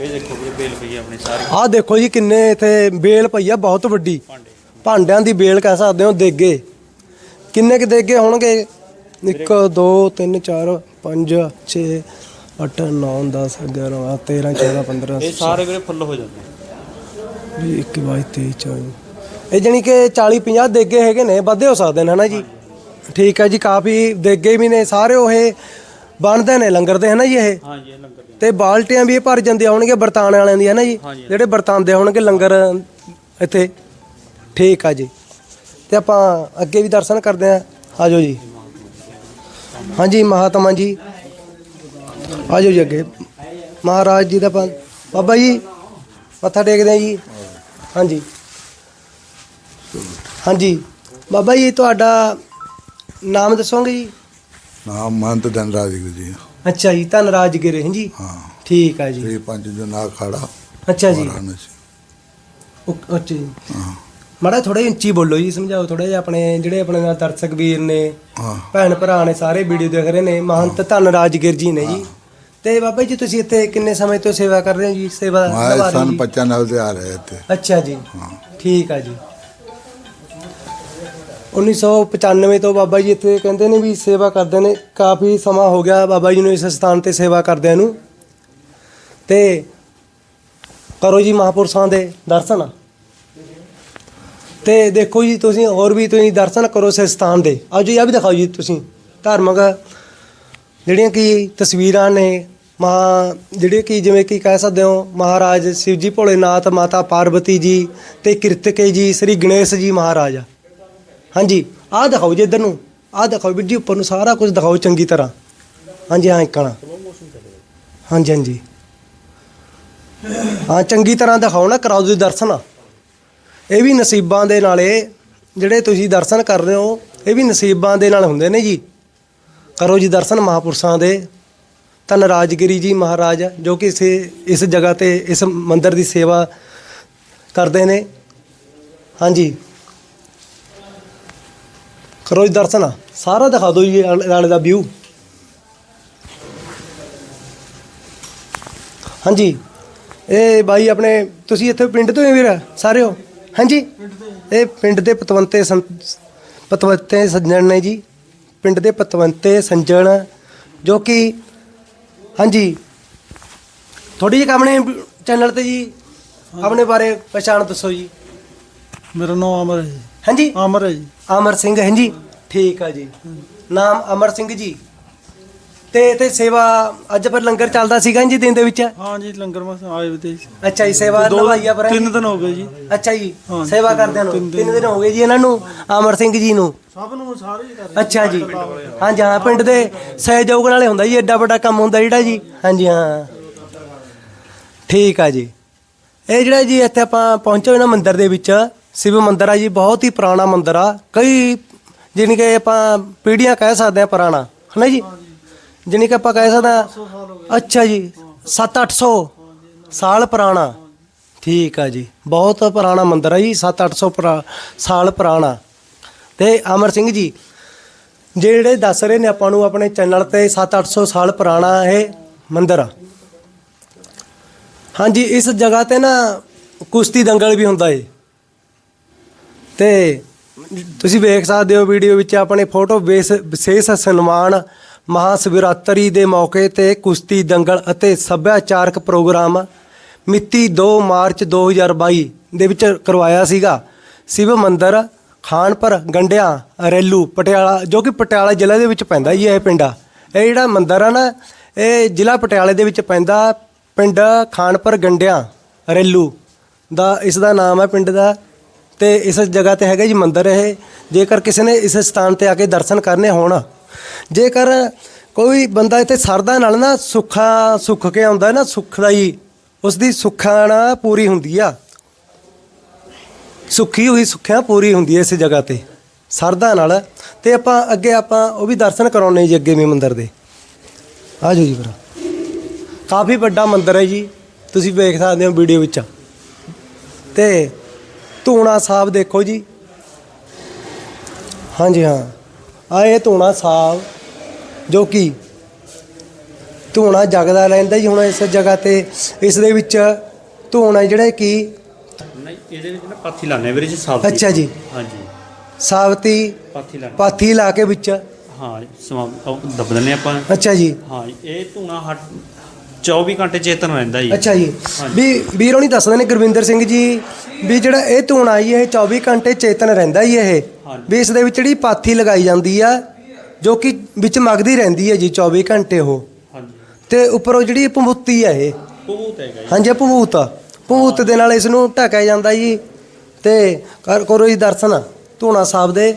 B: ਇਹ ਦੇਖੋ ਵੀਰੇ ਬੇਲ ਪਈ ਆ ਆਪਣੀ ਸਾਰੀ।
A: ਆਹ ਦੇਖੋ ਜੀ ਕਿੰਨੇ ਇੱਥੇ ਬੇਲ ਪਈ ਆ ਬਹੁਤ ਵੱਡੀ।
B: ਭਾਂਡੇ।
A: ਭਾਂਡਿਆਂ ਦੀ ਬੇਲ ਕਹਿ ਸਕਦੇ ਹੋ ਦੇਗੇ। ਕਿੰਨੇ ਕੁ ਦੇਗੇ ਹੋਣਗੇ? 1 2 3 4 5 6 8 9 10 11 13 14 15
B: ਇਹ ਸਾਰੇ ਵੀਰੇ ਫੁੱਲ ਹੋ ਜਾਂਦੇ
A: 21 22 23 24 ਇਹ ਜਣੀ ਕਿ 40 50 ਦੇਗੇ ਹੈਗੇ ਨੇ ਵਾਧੇ ਹੋ ਸਕਦੇ ਨੇ ਹਨਾ ਜੀ? ਠੀਕ ਹੈ ਜੀ ਕਾਫੀ ਦੇਗੇ ਵੀ ਨੇ ਸਾਰੇ ਉਹ ਇਹ ਬਣਦੇ ਨੇ ਲੰਗਰ ਦੇ ਹਨਾ ਜੀ ਇਹ?
B: ਹਾਂਜੀ ਇਹ ਲੰਗਰ ਦੀ
A: ਤੇ ਬਾਲਟੀਆਂ ਵੀ ਇਹ ਭਰ ਜਾਂਦੀਆਂ ਹੋਣਗੀਆਂ ਬਰਤਾਨ ਵਾਲਿਆਂ ਜੀ?
B: ਹਾਂਜੀ।
A: ਜਿਹੜੇ ਹੋਣਗੇ ਲੰਗਰ ਇੱਥੇ। ਠੀਕ ਆ ਜੀ। ਤੇ ਆਪਾਂ ਅੱਗੇ ਵੀ ਦਰਸ਼ਨ ਕਰਦੇ ਆ ਆਜੋ ਜੀ। ਹਾਂਜੀ ਮਹਾਤਮਾ ਜੀ। ਆਜੋ ਜੀ ਅੱਗੇ। ਮਹਾਰਾਜ ਜੀ ਦਾ ਬਾਬਾ ਜੀ ਮੱਥਾ ਟੇਕਦੇ ਆ ਜੀ। ਹਾਂਜੀ। ਹਾਂਜੀ। ਬਾਬਾ ਜੀ ਤੁਹਾਡਾ ਨਾਮ ਦੱਸੋਗੇ ਜੀ?
E: ਨਾਮ ਮਹੰਤ ਧਨਰਾਜ ਜੀ।
A: ਅੱਛਾ ਜੀ ਧਨਰਾਜ ਗਿਰੇ ਜੀ।
E: ਹਾਂ।
A: ਠੀਕ ਆ ਜੀ।
E: ਸ੍ਰੀ ਪੰਜ ਜਨਾ ਖਾੜਾ
A: ਅੱਛਾ ਜੀ।
E: ਵਾਰਾਣਸੀ।
A: ਉਹ- ਅੱਛਾ ਜੀ।
E: ਹਾਂ।
A: ਮਾੜਾ ਥੋੜਾ ਜਿਹਾ ਉੱਚੀ ਬੋਲੋ ਜੀ ਸਮਝਾਓ। ਥੋੜਾ ਜਿਹਾ ਆਪਣੇ ਜਿਹੜੇ ਆਪਣੇ ਨਾਲ ਦਰਸ਼ਕ ਵੀਰ ਨੇ
E: ਹਾਂ।
A: ਭੈਣ ਭਰਾ ਨੇ ਸਾਰੇ ਵੀਡੀਓ ਦੇਖ ਰਹੇ ਨੇ। ਮਹੰਤ ਧੰਨ ਰਾਜਗੀਰ ਜੀ ਨੇ ਜੀ। ਤੇ ਬਾਬਾ ਜੀ ਤੁਸੀਂ ਇੱਥੇ ਕਿੰਨੇ ਸਮੇਂ ਤੋਂ ਸੇਵਾ ਕਰ ਰਹੇ ਹੋ ਜੀ? ਸੇਵਾ ਨਿਭਾ
E: ਮੈਂ
A: ਰਹੇ
E: ਸਨ
A: ਜੀ।
E: 95 ਦੇ ਆ ਰਹੇ ਤੇ
A: ਅੱਛਾ ਜੀ। ਠੀਕ ਆ ਜੀ। 1995 ਤੋਂ ਬਾਬਾ ਜੀ ਇੱਥੇ ਕਹਿੰਦੇ ਨੇ ਵੀ ਸੇਵਾ ਕਰਦੇ ਨੇ। ਕਾਫੀ ਸਮਾਂ ਹੋ ਗਿਆ ਬਾਬਾ ਜੀ ਨੂੰ ਇਸ ਸਥਾਨ ਤੇ ਸੇਵਾ ਕਰਦਿਆਂ ਨੂੰ। ਤੇ ਕਰੋ ਜੀ ਮਹਾਪੁਰਸ਼ਾਂ ਦੇ ਦਰਸ਼ਨ। ਤੇ ਦੇਖੋ ਜੀ ਤੁਸੀਂ ਹੋਰ ਵੀ ਤੁਸੀਂ ਦਰਸ਼ਨ ਕਰੋ ਇਸ ਸਥਾਨ ਦੇ। ਆਓ ਜੀ ਆ ਵੀ ਦਿਖਾਓ ਜੀ ਤੁਸੀਂ। ਧਾਰਮਿਕ ਜਿਹੜੀਆਂ ਕਿ ਤਸਵੀਰਾਂ ਨੇ ਮਹਾ ਜਿਹੜੇ ਕਿ ਜਿਵੇਂ ਕਿ ਕਹਿ ਸਕਦੇ ਹੋ, ਮਹਾਰਾਜ ਸ਼ਿਵ ਜੀ ਭੋਲੇਨਾਥ, ਮਾਤਾ ਪਾਰਵਤੀ ਜੀ ਤੇ ਕਿਰਤਕੇ ਜੀ, ਸ੍ਰੀ ਗਣੇਸ਼ ਜੀ ਮਹਾਰਾਜ ਹਾਂਜੀ, ਆਹ ਦਿਖਾਓ ਜੀ ਇੱਧਰ ਨੂੰ, ਆਹ ਦਿਖਾਓ ਵੀਰ ਜੀ ਉੱਪਰ ਨੂੰ, ਸਾਰਾ ਕੁਝ ਦਿਖਾਓ ਚੰਗੀ ਤਰ੍ਹਾਂ। ਹਾਂਜੀ, ਹਾਂ ਇੱਕਣਾ ਹਾਂਜੀ ਹਾਂਜੀ। ਹਾਂ, ਚੰਗੀ ਤਰ੍ਹਾਂ ਦਿਖਾਓ ਨਾ, ਕਰਾਓ ਜੀ ਦਰਸ਼ਨ। ਇਹ ਵੀ ਨਸੀਬਾਂ ਦੇ ਨਾਲੇ, ਜਿਹੜੇ ਤੁਸੀਂ ਦਰਸ਼ਨ ਕਰ ਰਹੇ ਹੋ, ਇਹ ਵੀ ਨਸੀਬਾਂ ਦੇ ਨਾਲ ਹੁੰਦੇ ਨੇ ਜੀ। ਕਰੋ ਜੀ ਦਰਸ਼ਨ ਮਹਾਪੁਰਸ਼ਾਂ ਦੇ। ਧੰਨ ਰਾਜਗਿਰੀ ਜੀ ਮਹਾਰਾਜ ਜੋ ਕਿ ਇਸੇ, ਇਸ ਜਗ੍ਹਾ ਤੇ, ਇਸ ਮੰਦਿਰ ਦੀ ਸੇਵਾ ਕਰਦੇ ਨੇ। ਹਾਂਜੀ। ਕਰੋ ਜੀ ਦਰਸ਼ਨ ਸਾਰਾ ਦਿਖਾ ਦਿਓ ਜੀ ਨਾਲੇ ਦਾ ਵਿਊ ਹਾਂਜੀ। ਇਹ ਬਾਈ ਆਪਣੇ, ਤੁਸੀਂ ਇੱਥੇ ਪਿੰਡ ਤੋਂ ਹੀ ਵੀਰ? ਸਾਰੇ ਹੋ? ਹਾਂਜੀ? ਇਹ ਪਿੰਡ ਦੇ ਪਤਵੰਤੇ ਸੰ- ਪਤਵੰਤੇ ਸੱਜਣ ਨੇ ਜੀ। ਪਿੰਡ ਦੇ ਪਤਵੰਤੇ ਸੰਜਣ, ਜੋ ਕਿ ਹਾਂਜੀ। ਥੋੜੀ ਜਿਹੀ ਆਪਣੇ ਚੈਨਲ ਤੇ ਜੀ ਆਪਣੇ ਬਾਰੇ ਪਛਾਣ ਦੱਸੋ ਜੀ।
F: ਮੇਰਾ ਨਾਮ ਅਮਰ ਹੈ ਜੀ।
A: ਹਾਂਜੀ।
F: ਅਮਰ ਹੈ ਜੀ।
A: ਅਮਰ ਸਿੰਘ ਹੈ ਜੀ। ਠੀਕ ਆ ਜੀ। ਨਾਮ ਅਮਰ ਸਿੰਘ ਜੀ। ਤੇ ਤੇ ਸੇਵਾ ਅੱਜ ਪਰ ਲੰਗਰ ਚੱਲਦਾ ਸੀਗਾ ਜੀ ਦਿਨ ਦੇ ਵਿੱਚ?
F: ਹਾਂ ਜੀ ਲੰਗਰ ਮਸ ਆਏ ਵੀ ਤੇ।
A: ਅੱਛਾ ਜੀ ਸੇਵਾ
F: ਦੋ-
A: ਨਿਭਾਈਆ ਪਰ
F: ਤਿੰਨ ਦਿਨ ਹੋ ਗਏ ਜੀ।
A: ਅੱਛਾ ਜੀ
F: ਹਾਂ।
A: ਸੇਵਾ ਕਰਦਿਆਂ ਨੂੰ? ਤਿੰਨ ਦਿਨ। ਹੋ ਗਏ ਜੀ ਇਹਨਾਂ ਨੂੰ ਅਮਰ ਸਿੰਘ ਜੀ ਨੂੰ?
F: ਸਭ ਨੂੰ ਸਾਰੇ ਹੀ ਕਰਦੇ।
A: ਅੱਛਾ ਜੀ। ਹਾਂਜੀ ਹਾਂ ਪਿੰਡ ਦੇ ਸਹਿਯੋਗ ਨਾਲੇ ਹੁੰਦਾ ਜੀ ਐਡਾ ਵੱਡਾ ਕੰਮ ਹੁੰਦਾ ਜਿਹੜਾ ਜੀ। ਹਾਂਜੀ ਹਾਂ। ਠੀਕ ਆ ਜੀ। ਇਹ ਜਿਹੜਾ ਜੀ ਇੱਥੇ ਆਪਾਂ ਪਹੁੰਚੇ ਹੋਏ ਨਾ ਮੰਦਿਰ ਦੇ ਵਿੱਚ ਸ਼ਿਵ ਮੰਦਿਰ ਆ ਜੀ ਬਹੁਤ ਹੀ ਪੁਰਾਣਾ ਮੰਦਿਰ ਆ। ਕਈ ਜਿਹਨੀ ਕਿ ਆਪਾਂ ਪੀੜ੍ਹੀਆਂ ਕਹਿ ਸਕਦੇ ਆ ਪੁਰਾਣਾ। ਹਨਾ ਜੀ? ਜਿਹਨੀ ਕਿ ਆਪਾਂ ਕਹਿ ਸਕਦੇ ਆ ਅੱਛਾ ਜੀ 7-800 ਸਾਲ ਪੁਰਾਣਾ। ਠੀਕ ਆ ਜੀ ਬਹੁਤ ਪੁਰਾਣਾ ਮੰਦਿਰ ਆ ਜੀ 7-800 ਪੁਰਾ- ਸਾਲ ਪੁਰਾਣਾ। ਤੇ ਅਮਰ ਸਿੰਘ ਜੀ ਜਿਹੜੇ ਦੱਸ ਰਹੇ ਨੇ ਆਪਾਂ ਨੂੰ ਆਪਣੇ ਚੈਨਲ ਤੇ 7-800 ਸਾਲ ਪੁਰਾਣਾ ਇਹ ਮੰਦਿਰ ਆ। ਹਾਂਜੀ ਇਸ ਜਗ੍ਹਾ ਤੇ ਨਾ ਕੁਸ਼ਤੀ ਦੰਗਲ ਵੀ ਹੁੰਦਾ ਏ। ਤੇ ਤੁਸੀਂ ਵੇਖ ਸਕਦੇ ਹੋ ਵੀਡੀਓ ਵਿੱਚ ਆਪਣੇ ਫੋਟੋ ਵਿਸ- ਵਿਸ਼ੇਸ਼ ਸਨਮਾਨ ਮਹਾਸ਼ਿਵਰਾਤਰੀ ਦੇ ਮੌਕੇ ਤੇ ਕੁਸ਼ਤੀ ਦੰਗਲ ਅਤੇ ਸੱਭਿਆਚਾਰਕ ਪ੍ਰੋਗਰਾਮ ਮਿਤੀ 2 ਮਾਰਚ 2022 ਦੇ ਵਿੱਚ ਕਰਵਾਇਆ ਸੀਗਾ। ਸ਼ਿਵ ਮੰਦਿਰ, ਖਾਨਪੁਰ, ਗੰਡਿਆਂ, ਰੈਲੂ, ਪਟਿਆਲਾ, ਜੋ ਕਿ ਪਟਿਆਲਾ ਜ਼ਿਲ੍ਹੇ ਦੇ ਵਿੱਚ ਪੈਂਦਾ ਜੀ ਇਹ ਪਿੰਡ। ਆ ਇਹ ਜਿਹੜਾ ਮੰਦਿਰ ਆ ਨਾ, ਇਹ ਜ਼ਿਲ੍ਹਾ ਪਟਿਆਲੇ ਦੇ ਵਿੱਚ ਪੈਂਦਾ ਪਿੰਡ ਖਾਨਪੁਰ, ਗੰਡਿਆਂ, ਰੈਲੂ ਦਾ, ਇਸ ਦਾ ਨਾਮ ਹੈ ਪਿੰਡ ਦਾ ਤੇ ਇਸ ਜਗ੍ਹਾ ਤੇ ਹੈਗਾ ਜੀ ਮੰਦਿਰ ਇਹ। ਜੇਕਰ ਕਿਸੇ ਨੇ ਇਸ ਸਥਾਨ ਤੇ ਆ ਕੇ ਦਰਸ਼ਨ ਕਰਨੇ ਹੋਣ ਜੇਕਰ ਕੋਈ ਬੰਦਾ ਇੱਥੇ ਸਰਦਾ ਨਾਲ ਨਾ ਸੁੱਖਾ ਸੁੱਖ ਕੇ ਆਉਂਦਾ ਨਾ ਸੁੱਖ ਦਾ ਹੀ ਉਸ ਦੀ ਸੁੱਖਾਂ ਪੂਰੀ ਹੁੰਦੀ ਆ। ਸੁੱਖੀ ਹੋਈ ਸੁੱਖਿਆ ਪੂਰੀ ਹੁੰਦੀ ਹੈ ਇਸ ਜਗ੍ਹਾ ਤੇ, ਸਰਦਾ ਨਾਲ। ਤੇ ਆਪਾਂ ਅੱਗੇ ਆਪਾਂ ਉਹ ਵੀ ਦਰਸ਼ਨ ਕਰਾਉਣੇ ਜੀ ਅੱਗੇ ਵੀ ਮੰਦਿਰ ਦੇ। ਆ ਜਾਓ ਜੀ ਭਰਾ ਕਾਫੀ ਵੱਡਾ ਮੰਦਿਰ ਹੈ ਜੀ, ਤੁਸੀਂ ਵੇਖ ਸਕਦੇ ਹੋ ਵੀਡੀਓ ਵਿੱਚ। ਤੇ ਧੂਣਾ ਸਾਹਿਬ ਦੇਖੋ ਜੀ। ਹਾਂਜੀ, ਹਾਂ। ਆ ਇਹ ਧੂਣਾ ਸਾਹਿਬ ਜੋ ਕਿ ਧੂਣਾ ਜਗਦਾ ਰਹਿੰਦਾ ਜੀ ਹੁਣ ਇਸ ਜਗ੍ਹਾ ਤੇ ਇਸ ਦੇ ਵਿੱਚ ਧੂਣਾ ਜਿਹੜੇ ਕਿ
B: ਨਹੀਂ ਇਹਦੇ ਵਿੱਚ ਨਾ ਪਾਥੀ ਲਾਣੇ ਵੀਰੇ ਜੀ ਸਾਫ਼
A: ਅੱਛਾ ਜੀ।
B: ਹਾਂਜੀ।
A: ਸਾਵਤੀ
B: ਪਾਥੀ ਲਾਣੇ
A: ਪਾਥੀ ਲਾ ਕੇ ਵਿੱਚ।
B: ਹਾਂ ਸਮਾ ਦੱਬ ਦਿੰਦੇ ਆਪਾਂ।
A: ਅੱਛਾ ਜੀ।
B: ਹਾਂ ਇਹ ਧੂਣਾ ਹਟ 24 ਘੰਟੇ ਚੇਤਨ ਰਹਿੰਦਾ ਜੀ।
A: ਅੱਛਾ ਜੀ। ਵੀ ਵੀਰੋਂ ਨਹੀਂ ਦੱਸਦੇ ਨੇ ਗੁਰਵਿੰਦਰ ਸਿੰਘ ਜੀ ਵੀ ਜਿਹੜਾ ਇਹ ਧੂਣਾ ਜੀ ਇਹ 24 ਘੰਟੇ ਚੇਤਨ ਰਹਿੰਦਾ ਜੀ ਇਹ। ਵੀ ਇਸ ਦੇ ਵਿੱਚ ਜਿਹੜੀ ਪਾਥੀ ਲਗਾਈ ਜਾਂਦੀ ਆ ਜੋ ਕਿ ਵਿੱਚ ਮਗਦੀ ਰਹਿੰਦੀ ਹੈ ਜੀ 24 ਘੰਟੇ ਉਹ।
B: ਹਾਂਜੀ।
A: ਤੇ ਉੱਪਰੋਂ ਜਿਹੜੀ ਭਮੂਤੀ ਹੈ ਇਹ।
B: ਬਹੁਤ ਹੈਗਾ ਜੀ।
A: ਹਾਂਜੀ ਭਮੂਤ ਭਮੂਤ ਦੇ ਨਾਲ ਇਸ ਨੂੰ ਢਕਿਆ ਜਾਂਦਾ ਜੀ। ਤੇ ਕਰ ਕਰੋ ਜੀ ਦਰਸ਼ਨ ਧੂਣਾ ਸਾਹਿਬ ਦੇ।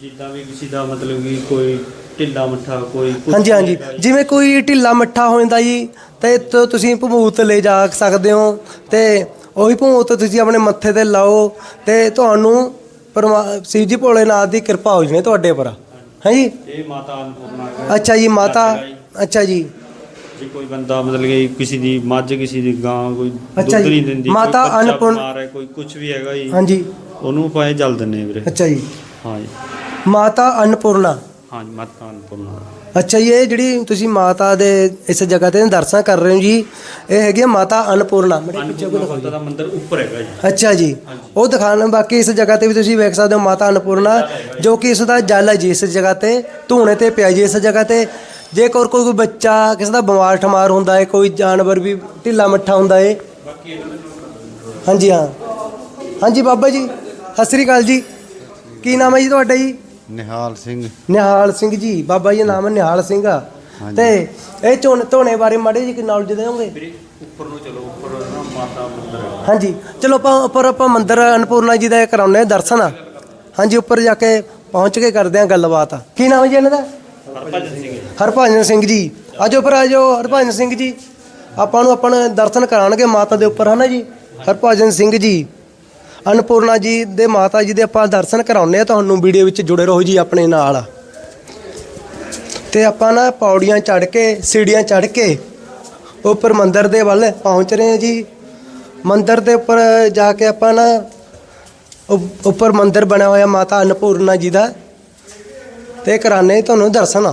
B: ਜਿੱਦਾਂ ਵੀ ਕਿਸੇ ਦਾ ਮਤਲਬ ਕਿ ਕੋਈ ਢਿੱਲਾ ਮੱਠਾ ਕੋਈ ਕੁਛ
A: ਹਾਂਜੀ ਹਾਂਜੀ।
B: ਹੈਗਾ ਜੀ।
A: ਜਿਵੇਂ ਕੋਈ ਢਿੱਲਾ ਮੱਠਾ ਹੋ ਜਾਂਦਾ ਜੀ ਤੇ ਇੱਥੋਂ ਤੁਸੀਂ ਭਮੂਤ ਲੈ ਜਾ ਸਕਦੇ ਹੋ ਤੇ ਉਹੀ ਭਮੂਤ ਤੁਸੀਂ ਆਪਣੇ ਮੱਥੇ ਤੇ ਲਾਓ ਤੇ ਤੁਹਾਨੂੰ ਪਰਮਾ ਸ਼ਿਵ ਜੀ ਭੋਲੇਨਾਥ ਦੀ ਕਿਰਪਾ ਹੋ ਜਣੇ ਤੁਹਾਡੇ ਪਰ ਹਾਂਜੀ?
B: ਇਹ ਮਾਤਾ ਅਨਪੂਰਨਾ ਹੈ।
A: ਅੱਛਾ ਜੀ ਮਾਤਾ। ਅੱਛਾ ਜੀ।
B: ਜੇ ਕੋਈ ਬੰਦਾ ਮਤਲਬ ਕਿ ਕਿਸੇ ਦੀ ਮੱਝ ਕਿਸੇ ਦੀ ਗਾਂ ਕੋਈ ਦੁੱਧ
A: ਅੱਛਾ ਜੀ।
B: ਨਹੀਂ ਦਿੰਦੀ
A: ਮਾਤਾ
B: ਕੋਈ ਬੱਚਾ
A: ਅੰਨਪੂਰਨ-
B: ਬਿਮਾਰ ਹੈ ਕੋਈ ਕੁਝ ਵੀ ਹੈਗਾ ਜੀ
A: ਹਾਂਜੀ।
B: ਉਹਨੂੰ ਪਾਏ ਜਲ ਦਿੰਨੇ ਵੀਰੇ।
A: ਅੱਛਾ ਜੀ।
B: ਹਾਂ ਜੀ।
A: ਮਾਤਾ ਅੰਨਪੂਰਨਾ।
B: ਹਾਂ ਜੀ ਮਾਤਾ ਅਨਪੂਰਨਾ
A: ਅੱਛਾ ਜੀ ਇਹ ਜਿਹੜੀ ਤੁਸੀਂ ਮਾਤਾ ਦੇ ਇਸ ਜਗ੍ਹਾ ਤੇ ਦਰਸ਼ਨ ਕਰ ਰਹੇ ਹੋ ਜੀ ਇਹ ਹੈਗੀ ਆ ਮਾਤਾ ਅੰਨਪੂਰਨਾ। ਮੇਰੇ ਪਿੱਛੇ ਕੋਈ
B: ਅਨਪੂਰਨਾ ਮਾਤਾ ਦਾ ਮੰਦਿਰ ਉੱਪਰ ਹੈਗਾ ਜੀ।
A: ਅੱਛਾ ਜੀ ਉਹ ਦਿਖਾਣ ਬਾਕੀ ਇਸ ਜਗ੍ਹਾ ਤੇ ਵੀ ਤੁਸੀਂ ਵੇਖ ਸਕਦੇ ਹੋ ਮਾਤਾ ਅੰਨਪੂਰਨਾ ਜੋ। ਕਿ ਇਸ ਦਾ ਜਲ ਹੈ ਜੀ ਇਸ ਜਗ੍ਹਾ ਤੇ ਧੂਣੇ ਤੇ ਪਿਆ ਜੀ ਇਸ ਜਗ੍ਹਾ ਤੇ। ਜੇਕਰ ਕੋਈ ਕੋਈ ਬੱਚਾ ਕਿਸੇ ਦਾ ਬਿਮਾਰ ਠਮਾਰ ਹੁੰਦਾ ਹੈ ਕੋਈ ਜਾਨਵਰ ਵੀ ਢਿੱਲਾ ਮੱਠਾ ਹੁੰਦਾ ਹੈ। ਹਾਂਜੀ ਹਾਂ। ਹਾਂਜੀ ਬਾਬਾ ਜੀ ਸਤਿ ਸ੍ਰੀ ਅਕਾਲ ਜੀ। ਕੀ ਨਾਮ ਹੈ ਜੀ ਤੁਹਾਡਾ ਜੀ?
C: ਨਿਹਾਲ ਸਿੰਘ।
A: ਨਿਹਾਲ ਸਿੰਘ ਜੀ ਬਾਬਾ ਜੀ ਦਾ ਨਾਮ ਹੈ ਨਿਹਾਲ ਸਿੰਘ ਆ। ਤੇ ਇਹ ਝੋਨੇ ਧੋਣੇ ਬਾਰੇ ਮਾੜੇ ਜੀ ਕਿ ਨੌਲੇਜ ਦੇਵੋਗੇ
B: ਵੀਰੇ ਉੱਪਰ ਨੂੰ ਚਲੋ ਉੱਪਰ ਨਾ ਮਾਤਾ ਮੰਦਿਰ ਹੈ।
A: ਹਾਂਜੀ ਚਲੋ ਆਪਾਂ ਉੱਪਰ ਆਪਾਂ ਮੰਦਿਰ ਅਨਪੂਰਨਾ ਜੀ ਦਾ ਕਰਾਉਨੇ ਆ ਦਰਸ਼ਨ। ਹਾਂਜੀ ਉੱਪਰ ਜਾ ਕੇ ਪਹੁੰਚ ਕੇ ਕਰਦੇ ਆ ਗੱਲਬਾਤ। ਕੀ ਨਾਮ ਹੈ ਜੀ ਇਹਨਾਂ ਦਾ?
B: ਹਰਭਜਨ ਸਿੰਘ। ਜੀ
A: ਹਰਭਜਨ ਸਿੰਘ ਜੀ। ਆਜੋ ਉੱਪਰ ਆਜੋ ਹਰਭਜਨ ਸਿੰਘ ਜੀ। ਆਪਾਂ ਨੂੰ ਆਪਣੇ ਦਰਸ਼ਨ ਕਰਾਉਣਗੇ ਮਾਤਾ ਦੇ ਉੱਪਰ ਹਨਾ ਜੀ? ਹਰਭਜਨ ਸਿੰਘ ਜੀ। ਅਨਪੂਰਨਾ ਜੀ ਦੇ ਮਾਤਾ ਜੀ ਦੇ ਆਪਾਂ ਦਰਸ਼ਨ ਕਰਾਉਨੇ ਆ ਤੁਹਾਨੂੰ ਵੀਡੀਓ ਵਿੱਚ ਜੁੜੇ ਰਹੋ ਜੀ ਆਪਣੇ ਨਾਲ ਤੇ ਆਪਾਂ ਨਾ ਪੌੜੀਆਂ ਚੜ੍ਹ ਕੇ ਸੀੜੀਆਂ ਚੜ੍ਹ ਕੇ ਉੱਪਰ ਮੰਦਿਰ ਦੇ ਵੱਲ ਪਹੁੰਚ ਰਹੇ ਹਾਂ ਜੀ ਮੰਦਿਰ ਦੇ ਉੱਪਰ ਜਾ ਕੇ ਆਪਾਂ ਨਾ ਉੱਪਰ ਮੰਦਿਰ ਬਣਿਆ ਹੋਇਆ ਮਾਤਾ ਅਨਪੂਰਨਾ ਜੀ ਦਾ ਤੇ ਕਰਾਨੇ ਤੁਹਾਨੂੰ ਦਰਸ਼ਨ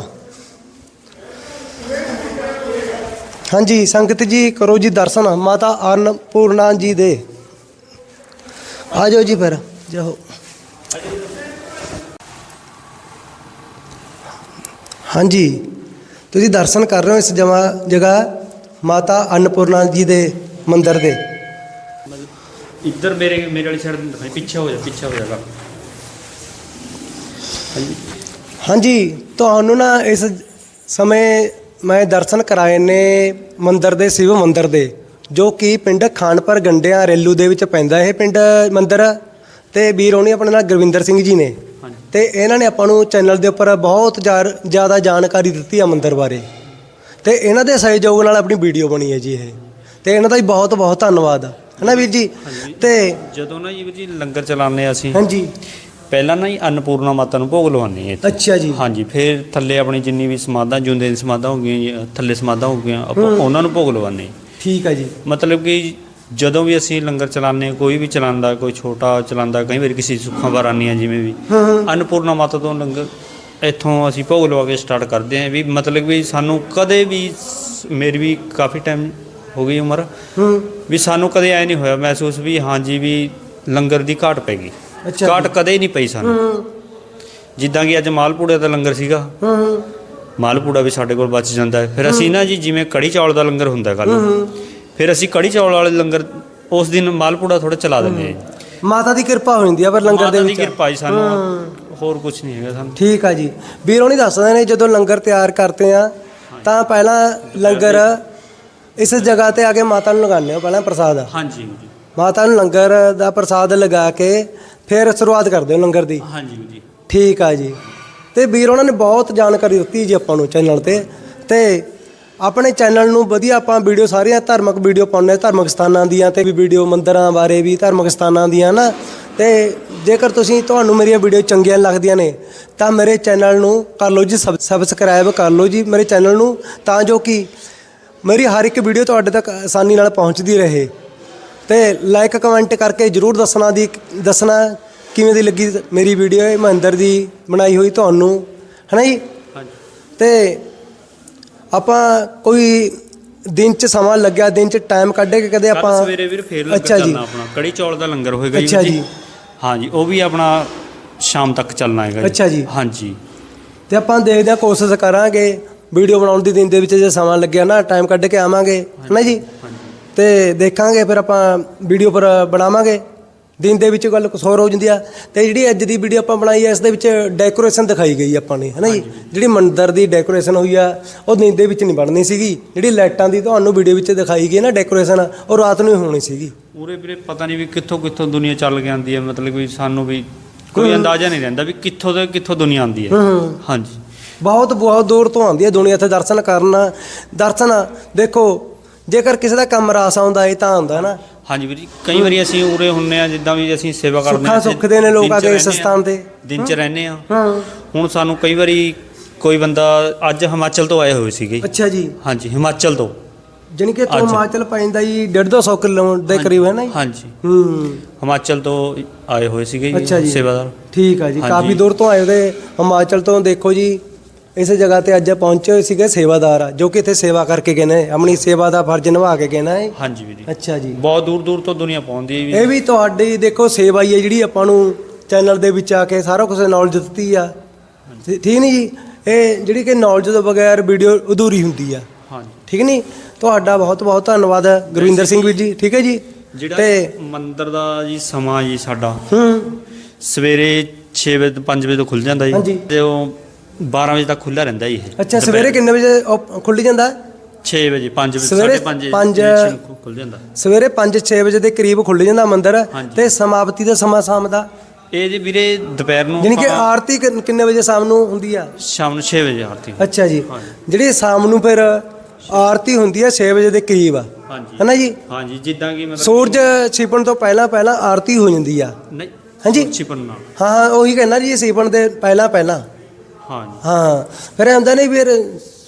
A: ਹਾਂਜੀ ਸੰਗਤ ਜੀ ਕਰੋ ਜੀ ਦਰਸ਼ਨ ਮਾਤਾ ਅਨਪੂਰਨਾ ਜੀ ਦੇ ਆ ਜਾਓ ਜੀ ਫਿਰ। ਜਾਓ। ਹਾਂਜੀ। ਤੁਸੀਂ ਦਰਸ਼ਨ ਕਰ ਰਹੇ ਹੋ ਇਸ ਜਮਾ ਜਗ੍ਹਾ ਮਾਤਾ ਅਨਪੂਰਨਾ ਜੀ ਦੇ ਮੰਦਿਰ ਦੇ।
B: ਇੱਧਰ ਮੇਰੇ ਮੇਰੇ ਵਾਲੀ ਸਾਈਡ ਦਿਖਾਈ ਪਿੱਛੇ ਹੋ ਜਾ ਪਿੱਛੇ ਹੋ ਜਾਗਾ ਹਾਂਜੀ।
A: ਹਾਂਜੀ ਤੁਹਾਨੂੰ ਨਾ ਇਸ ਸਮੇਂ ਮੈਂ ਦਰਸ਼ਨ ਕਰਾਏ ਨੇ ਮੰਦਿਰ ਦੇ ਸ਼ਿਵ ਮੰਦਿਰ ਦੇ। ਜੋ ਕਿ ਪਿੰਡ ਖਾਨਪੁਰ ਗੰਡਿਆਂ ਰੇਲੂ ਦੇ ਵਿੱਚ ਪੈਂਦਾ ਇਹ ਪਿੰਡ ਮੰਦਿਰ ਤੇ ਵੀਰ ਹੋਣੀ ਆਪਣੇ ਨਾਲ ਗੁਰਵਿੰਦਰ ਸਿੰਘ ਜੀ ਨੇ। ਤੇ ਇਹਨਾਂ ਨੇ ਆਪਾਂ ਨੂੰ ਚੈਨਲ ਦੇ ਉੱਪਰ ਬਹੁਤ ਜਾਰ- ਜ਼ਿਆਦਾ ਜਾਣਕਾਰੀ ਦਿੱਤੀ ਆ ਮੰਦਿਰ ਬਾਰੇ। ਤੇ ਇਹਨਾਂ ਦੇ ਸਹਿਯੋਗ ਨਾਲ ਆਪਣੀ ਵੀਡੀਓ ਬਣੀ ਹੈ ਜੀ ਇਹ। ਤੇ ਇਹਨਾਂ ਦਾ ਵੀ ਬਹੁਤ ਬਹੁਤ ਧੰਨਵਾਦ। ਹੈ ਨਾ ਵੀਰ ਜੀ। ਤੇ
B: ਜਦੋਂ ਨਾ ਜੀ ਵੀਰ ਜੀ ਲੰਗਰ ਚਲਾਉਂਦੇ ਆ ਅਸੀਂ
A: ਹਾਂਜੀ।
B: ਪਹਿਲਾਂ ਨਾ ਜੀ ਅੰਨਪੂਰਨਾ ਮਾਤਾ ਨੂੰ ਭੋਗ ਲਵਾਉਂਦੇ ਇੱਥੇ।
A: ਅੱਛਾ ਜੀ।
B: ਹਾਂਜੀ ਫਿਰ ਥੱਲੇ ਆਪਣੀ ਜਿੰਨੀ ਵੀ ਸਮਾਧਾਂ ਜੁੰਦੇ ਦੀ ਸਮਾਧਾਂ ਹੋ ਗਈਆਂ ਜੀ, ਥੱਲੇ ਸਮਾਧਾਂ ਹੋ ਗਈਆਂ ਆਪਾਂ ਉਹਨਾਂ ਨੂੰ ਭੋਗ ਲਵਾਉਂਦੇ ਹਾਂ।
A: ਠੀਕ ਹੈ ਜੀ।
B: ਮਤਲਬ ਕਿ ਜਦੋਂ ਵੀ ਅਸੀਂ ਲੰਗਰ ਚਲਾਉਂਦੇ ਕੋਈ ਵੀ ਚਲਾਉਂਦਾ ਕੋਈ ਛੋਟਾ ਚਲਾਉਂਦਾ ਕਈ ਵਾਰੀ ਕਿਸੇ ਸੁੱਖਾਂ ਆਉਂਦੀਆਂ ਜਿਵੇਂ ਵੀ। ਅੰਨਪੂਰਨਾ ਮਾਤਾ ਤੋਂ ਲੰਗਰ ਇੱਥੋਂ ਅਸੀਂ ਭੋਗ ਲਵਾ ਕੇ ਸਟਾਰਟ ਕਰਦੇ ਹਾਂ ਵੀ ਮਤਲਬ ਵੀ ਸਾਨੂੰ ਕਦੇ ਵੀ ਮੇਰੀ ਵੀ ਕਾਫੀ ਟਾਈਮ ਹੋ ਗਈ ਉਮਰ। ਵੀ ਸਾਨੂੰ ਕਦੇ ਐ ਨਹੀਂ ਹੋਇਆ ਮਹਿਸੂਸ ਵੀ ਹਾਂਜੀ ਵੀ ਲੰਗਰ ਦੀ ਘਾਟ ਪੈ ਗਈ। ਘਾਟ ਕਦੇ ਨਹੀਂ ਪਈ ਸਾਨੂੰ। ਜਿੱਦਾਂ ਕਿ ਅੱਜ ਮਾਲਪੂੜੇ ਦਾ ਲੰਗਰ ਸੀਗਾ। ਮਾਲਪੂੜਾ ਵੀ ਸਾਡੇ ਕੋਲ ਬਚ ਜਾਂਦਾ ਹੈ। ਫਿਰ ਅਸੀਂ ਨਾ ਜੀ ਜਿਵੇਂ ਕੜੀ ਚੌਲ ਦਾ ਲੰਗਰ ਹੁੰਦਾ ਕੱਲ ਫਿਰ ਅਸੀਂ ਕੜੀ ਚੌਲ ਵਾਲੇ ਲੰਗਰ ਉਸ ਦਿਨ ਮਾਲਪੂੜਾ ਥੋੜਾ ਚਲਾ ਦਿੰਦੇ ਹਾਂ
A: ਮਾਤਾ ਦੀ ਕਿਰਪਾ ਹੋ ਜਾਂਦੀ ਆ ਪਰ ਲੰਗਰ ਦੇ
B: ਮਾਤਾ ਦੀ
A: ਵਿੱਚ।
B: ਕਿਰਪਾ ਜੀ ਸਾਨੂੰ। ਹੋਰ ਕੁਝ ਨਹੀਂ ਹੈਗਾ ਸਾਨੂੰ।
A: ਠੀਕ ਆ ਜੀ। ਵੀਰੋਂ ਨਹੀਂ ਦੱਸਦੇ ਨੇ ਜਦੋਂ ਲੰਗਰ ਤਿਆਰ ਕਰਦੇ ਆ ਤਾਂ ਪਹਿਲਾਂ ਲੰਗਰ ਇਸ ਜਗ੍ਹਾ ਤੇ ਆ ਕੇ ਮਾਤਾ ਨੂੰ ਲਗਾਉਂਦੇ ਹੋ ਪਹਿਲਾਂ ਪ੍ਰਸਾਦ?
B: ਹਾਂਜੀ ਜੀ
A: ਮਾਤਾ ਨੂੰ ਲੰਗਰ ਦਾ ਪ੍ਰਸਾਦ ਲਗਾ ਕੇ ਫਿਰ ਸ਼ੁਰੂਆਤ ਕਰਦੇ ਹੋ ਲੰਗਰ ਦੀ?
B: ਹਾਂਜੀ ਜੀ
A: ਠੀਕ ਆ ਜੀ। ਤੇ ਵੀਰ ਉਹਨਾਂ ਨੇ ਬਹੁਤ ਜਾਣਕਾਰੀ ਦਿੱਤੀ ਜੀ ਆਪਾਂ ਨੂੰ ਚੈਨਲ ਤੇ। ਤੇ ਆਪਣੇ ਚੈਨਲ ਨੂੰ ਵਧੀਆ ਆਪਾਂ ਵੀਡੀਓ ਸਾਰੀਆਂ ਧਾਰਮਿਕ ਵੀਡੀਓ ਪਾਉਂਦੇ ਹਾਂ, ਧਾਰਮਿਕ ਸਥਾਨਾਂ ਦੀਆਂ ਤੇ ਵੀ ਵੀਡੀਓ ਮੰਦਰਾਂ ਬਾਰੇ ਵੀ ਧਾਰਮਿਕ ਸਥਾਨਾਂ ਦੀਆਂ ਨਾ। ਤੇ ਜੇਕਰ ਤੁਸੀਂ ਤੁਹਾਨੂੰ ਮੇਰੀਆਂ ਵੀਡੀਓ ਚੰਗੀਆਂ ਲੱਗਦੀਆਂ ਨੇ ਤਾਂ ਮੇਰੇ ਚੈਨਲ ਨੂੰ ਕਰ ਲਓ ਜੀ ਸਬ- ਸਬਸਕ੍ਰਾਈਬ ਕਰ ਲਓ ਜੀ ਮੇਰੇ ਚੈਨਲ ਨੂੰ ਤਾਂ ਜੋ ਕਿ ਮੇਰੀ ਹਰ ਇੱਕ ਵੀਡੀਓ ਤੁਹਾਡੇ ਤੱਕ ਆਸਾਨੀ ਨਾਲ ਪਹੁੰਚਦੀ ਰਹੇ। ਤੇ ਲਾਈਕ ਕਮੈਂਟ ਕਰਕੇ ਜਰੂਰ ਦੱਸਣਾ ਦੀ ਦੱਸਣਾ ਕਿਵੇਂ ਦੀ ਲੱਗੀ ਮੇਰੀ ਵੀਡੀਓ ਇਹ ਮਹਿੰਦਰ ਦੀ ਬਣਾਈ ਹੋਈ ਤੁਹਾਨੂੰ। ਹਨਾ ਜੀ?
B: ਹਾਂਜੀ।
A: ਤੇ ਆਪਾਂ ਕੋਈ ਦਿਨ ਚ ਸਮਾਂ ਲੱਗਿਆ ਦਿਨ ਚ ਟਾਈਮ ਕੱਢ ਕੇ ਕਦੇ ਆਪਾਂ
B: ਸਵੇਰੇ ਵੀਰ ਫੇਰ ਲੰਗਰ ਚੱਲਣਾ ਆਪਣਾ। ਕੜੀ ਚੌਲ ਦਾ ਲੰਗਰ ਹੋਏਗਾ ਜੀ।
A: ਅੱਛਾ ਜੀ।
B: ਹਾਂਜੀ ਉਹ ਵੀ ਆਪਣਾ ਸ਼ਾਮ ਤੱਕ ਚੱਲਣਾ ਹੈਗਾ
A: ਅੱਛਾ ਜੀ।
B: ਹਾਂਜੀ।
A: ਤੇ ਆਪਾਂ ਦੇਖਦੇ ਹਾਂ ਕੋਸ਼ਿਸ਼ ਕਰਾਂਗੇ ਵੀਡੀਓ ਬਣਾਉਣ ਦੀ ਦਿਨ ਦੇ ਵਿੱਚ ਜੇ ਸਮਾਂ ਲੱਗਿਆ ਨਾ ਟਾਈਮ ਕੱਢ ਕੇ ਆਵਾਂਗੇ। ਹਨਾ ਜੀ? ਤੇ ਦੇਖਾਂਗੇ ਫਿਰ ਆਪਾਂ ਵੀਡੀਓ ਪਰ ਬਣਾਵਾਂਗੇ। ਦਿਨ ਦੇ ਵਿੱਚ ਗੱਲ ਹੋਰ ਹੋ ਜਾਂਦੀ ਆ। ਤੇ ਜਿਹੜੀ ਅੱਜ ਦੀ ਵੀਡੀਓ ਆਪਾਂ ਬਣਾਈ ਆ ਇਸ ਦੇ ਵਿੱਚ ਡੈਕੋਰੇਸ਼ਨ ਦਿਖਾਈ ਗਈ ਆਪਾਂ ਨੇ ਹਨਾ ਜੀ? ਜਿਹੜੀ ਮੰਦਿਰ ਦੀ ਡੈਕੋਰੇਸ਼ਨ ਹੋਈ ਆ ਉਹ ਦਿਨ ਦੇ ਵਿੱਚ ਨਹੀਂ ਬਣਨੀ ਸੀਗੀ। ਜਿਹੜੀ ਲਾਈਟਾਂ ਦੀ ਤੁਹਾਨੂੰ ਵੀਡੀਓ ਵਿੱਚ ਦਿਖਾਈ ਗਈ ਨਾ ਡੈਕੋਰੇਸ਼ਨ ਉਹ ਰਾਤ ਨੂੰ ਹੀ ਹੋਣੀ ਸੀਗੀ।
B: ਉਰੇ ਵੀਰੇ ਪਤਾ ਨਹੀਂ ਵੀ ਕਿੱਥੋਂ ਕਿੱਥੋਂ ਦੁਨੀਆ ਚੱਲ ਕੇ ਆਉਂਦੀ ਹੈ ਮਤਲਬ ਵੀ ਸਾਨੂੰ ਵੀ ਕੋਈ ਅੰਦਾਜ਼ਾ ਨਹੀਂ ਰਹਿੰਦਾ ਵੀ ਕਿੱਥੋਂ ਤੋਂ ਕਿੱਥੋਂ ਦੁਨੀਆ ਆਉਂਦੀ ਹੈ
A: ਹੂੰ।
B: ਹਾਂਜੀ।
A: ਬਹੁਤ ਬਹੁਤ ਦੂਰ ਤੋਂ ਆਉਂਦੀ ਹੈ ਦੁਨੀਆ ਇੱਥੇ ਦਰਸ਼ਨ ਕਰਨ। ਦਰਸ਼ਨ ਦੇਖੋ ਜੇਕਰ ਕਿਸੇ ਦਾ ਕੰਮ ਰਾਸ ਆਉਂਦਾ ਇਹ ਤਾਂ ਆਉਂਦਾ ਨਾ
B: ਹਾਂਜੀ ਵੀਰ ਜੀ ਕਈ ਵਾਰੀ ਅਸੀਂ ਉਰੇ ਹੁੰਨੇ ਆ ਜਿੱਦਾਂ ਵੀ ਅਸੀਂ ਸੇਵਾ ਕਰਦੇ
A: ਸੁੱਖਾਂ ਸੁੱਖਦੇ ਨੇ ਲੋਕ ਆ ਕੇ ਇਸ ਸਥਾਨ ਤੇ।
B: ਦਿਨ ਚ ਰਹਿੰਦੇ ਆ।
A: ਹਾਂ।
B: ਹੁਣ ਸਾਨੂੰ ਕਈ ਵਾਰੀ ਕੋਈ ਬੰਦਾ ਅੱਜ ਹਿਮਾਚਲ ਤੋਂ ਆਏ ਹੋਏ ਸੀਗੇ।
A: ਅੱਛਾ ਜੀ।
B: ਹਾਂਜੀ ਹਿਮਾਚਲ ਤੋਂ।
A: ਜਾਣੀ ਕਿ ਤੋਂ। ਹਿਮਾਚਲ ਪੈਂਦਾ ਜੀ 150 ਕਿਲੋ ਦੇ ਕਰੀਬ ਹੈ ਨਾ ਜੀ?
B: ਹਾਂਜੀ।
A: ਹੂੰ।
B: ਹਿਮਾਚਲ ਤੋਂ ਆਏ ਹੋਏ ਸੀਗੇ
A: ਜੀ।
B: ਸੇਵਾਦਾਰ।
A: ਠੀਕ ਆ ਜੀ। ਕਾਫੀ ਦੂਰ ਤੋਂ ਆਏ ਉਹਦੇ ਹਿਮਾਚਲ ਤੋਂ ਦੇਖੋ ਜੀ ਇਸ ਜਗ੍ਹਾ ਤੇ ਅੱਜ ਪਹੁੰਚੇ ਹੋਏ ਸੀਗੇ ਸੇਵਾਦਾਰ ਆ ਜੋ ਕਿ ਇੱਥੇ ਸੇਵਾ ਕਰਕੇ ਗਏ ਨੇ ਆਪਣੀ ਸੇਵਾ ਦਾ ਫਰਜ਼ ਨਿਭਾ ਕੇ ਗਏ ਨੇ।
B: ਹਾਂਜੀ ਵੀਰ ਜੀ।
A: ਅੱਛਾ ਜੀ।
B: ਬਹੁਤ ਦੂਰ ਦੂਰ ਤੋਂ ਦੁਨੀਆ ਪਹੁੰਚਦੀ ਹੈ
A: ਇਹ
B: ਵੀ
A: ਤੁਹਾਡੀ ਦੇਖੋ ਸੇਵਾ ਹੀ ਹੈ ਜਿਹੜੀ ਆਪਾਂ ਨੂੰ ਚੈਨਲ ਦੇ ਵਿੱਚ ਆ ਕੇ ਸਾਰਾ ਕੁਝ ਨੌਲੇਜ ਦਿੱਤੀ ਆ। ਠੀਕ ਨਹੀਂ ਜੀ? ਇਹ ਜਿਹੜੀ ਕਿ ਨੌਲੇਜ ਤੋਂ ਬਗੈਰ ਵੀਡੀਓ ਅਧੂਰੀ ਹੁੰਦੀ ਆ।
B: ਹਾਂਜੀ।
A: ਠੀਕ ਨਹੀਂ? ਤੁਹਾਡਾ ਬਹੁਤ ਬਹੁਤ ਧੰਨਵਾਦ ਗੁਰਵਿੰਦਰ ਸਿੰਘ ਵੀਰ ਜੀ ਠੀਕ ਹੈ ਜੀ?
B: ਜਿਹੜਾ
A: ਤੇ
B: ਮੰਦਿਰ ਦਾ ਜੀ ਸਮਾਂ ਜੀ ਸਾਡਾ।
A: ਹੂੰ।
B: ਸਵੇਰੇ 6 ਵਜੇ ਤੋਂ 5 ਵਜੇ ਤੋਂ ਖੁੱਲ ਜਾਂਦਾ। ਜੀ। ਤੇ ਉਹ 12 ਵਜੇ ਤੱਕ ਖੁੱਲਾ ਰਹਿੰਦਾ ਜੀ ਇਹ।
A: ਅੱਛਾ ਸਵੇਰੇ ਕਿੰਨੇ ਵਜੇ ਖੁੱਲ ਜਾਂਦਾ?
B: 6 ਵਜੇ 5 ਵਜੇ
A: ਸਵੇਰੇ
B: 5:30
A: ਪੰਜ-
B: ਖੁੱਲ ਜਾਂਦਾ।
A: ਸਵੇਰੇ 5-6 ਵਜੇ ਦੇ ਕਰੀਬ ਖੁੱਲ ਜਾਂਦਾ ਮੰਦਿਰ। ਤੇ ਸਮਾਪਤੀ ਦਾ ਸਮਾਂ ਸ਼ਾਮ ਦਾ?
B: ਇਹ ਜੀ ਵੀਰੇ ਦੁਪਹਿਰ ਨੂੰ
A: ਯਾਨੀ ਕਿ ਆਰਤੀ ਕਿੰਨ- ਵਜੇ ਸ਼ਾਮ ਨੂੰ ਹੁੰਦੀ ਆ?
B: ਸ਼ਾਮ ਨੂੰ 6 ਵਜੇ ਆਰਤੀ
A: ਅੱਛਾ ਜੀ। ਜਿਹੜੀ ਸ਼ਾਮ ਨੂੰ ਫਿਰ ਆਰਤੀ ਹੁੰਦੀ ਆ 6 ਵਜੇ ਦੇ ਕਰੀਬ। ਆ
B: ਹਾਂਜੀ।
A: ਹੈਨਾ ਜੀ?
B: ਹਾਂਜੀ ਜਿੱਦਾਂ ਕਿ ਮਤਲਬ
A: ਸੂਰਜ ਛਿਪਣ ਤੋਂ ਪਹਿਲਾਂ ਪਹਿਲਾਂ ਆਰਤੀ ਹੋ ਜਾਂਦੀ ਆ।
B: ਨਹੀਂ
A: ਹਾਂਜੀ।
B: ਚਿਪਨ ਨਾਲ।
A: ਹਾਂ ਹਾਂ ਉਹੀ ਕਹਿੰਦਾ ਜੀ ਛਿਪਣ ਦੇ ਪਹਿਲਾਂ ਪਹਿਲਾਂ। ਹਾਂ ਫਿਰ ਇਹ ਹੁੰਦਾ ਨਹੀਂ ਫਿਰ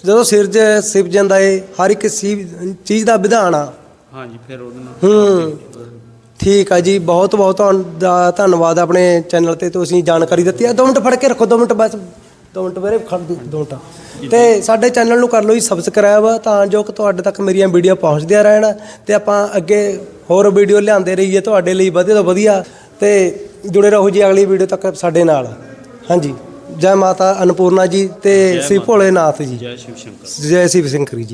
A: ਜਦੋਂ ਸਿਰਜ ਸਿਪ ਜਾਂਦਾ ਏ ਹਰ ਇੱਕ ਸੀ- ਚੀਜ਼ ਦਾ ਵਿਧਾਨ ਆ।
B: ਹਾਂਜੀ ਫਿਰ ਉਹਦੇ ਨਾਲ
A: ਹੂੰ। ਠੀਕ ਆ ਜੀ ਬਹੁਤ ਬਹੁਤ ਤੁਹਾਡਾ ਧੰਨਵਾਦ ਆਪਣੇ ਚੈਨਲ ਤੇ ਤੁਸੀਂ ਜਾਣਕਾਰੀ ਦਿੱਤੀ ਆ। ਦੋ ਮਿੰਟ ਫੜ ਕੇ ਰੱਖੋ ਦੋ ਮਿੰਟ ਬਸ ਦੋ ਮਿੰਟ ਮੇਰੇ ਖੜ ਦੋ ਮਿੰਟ। ਤੇ ਸਾਡੇ ਚੈਨਲ ਨੂੰ ਕਰ ਲਓ ਜੀ ਸਬਸਕ੍ਰਾਈਬ ਤਾਂ ਜੋ ਕਿ ਤੁਹਾਡੇ ਤੱਕ ਮੇਰੀਆਂ ਵੀਡੀਓ ਪਹੁੰਚਦੀਆਂ ਰਹਿਣ। ਤੇ ਆਪਾਂ ਅੱਗੇ ਹੋਰ ਵੀਡੀਓ ਲਿਆਉਂਦੇ ਰਹੀਏ ਤੁਹਾਡੇ ਲਈ ਵਧੀਆ ਤੋਂ ਵਧੀਆ। ਤੇ ਜੁੜੇ ਰਹੋ ਜੀ ਅਗਲੀ ਵੀਡੀਓ ਤੱਕ ਸਾਡੇ ਨਾਲ। ਹਾਂਜੀ। ਜੈ ਮਾਤਾ ਅਨਪੂਰਨਾ ਜੀ ਤੇ ਸ਼੍ਰੀ। ਭੋਲੇਨਾਥ ਜੀ।
B: ਜੈ ਸ਼ਿਵ ਸ਼ੰਕਰ।
A: ਜੈ ਸ਼ਿਵ ਸ਼ੰਕਰੀ ਜੀ।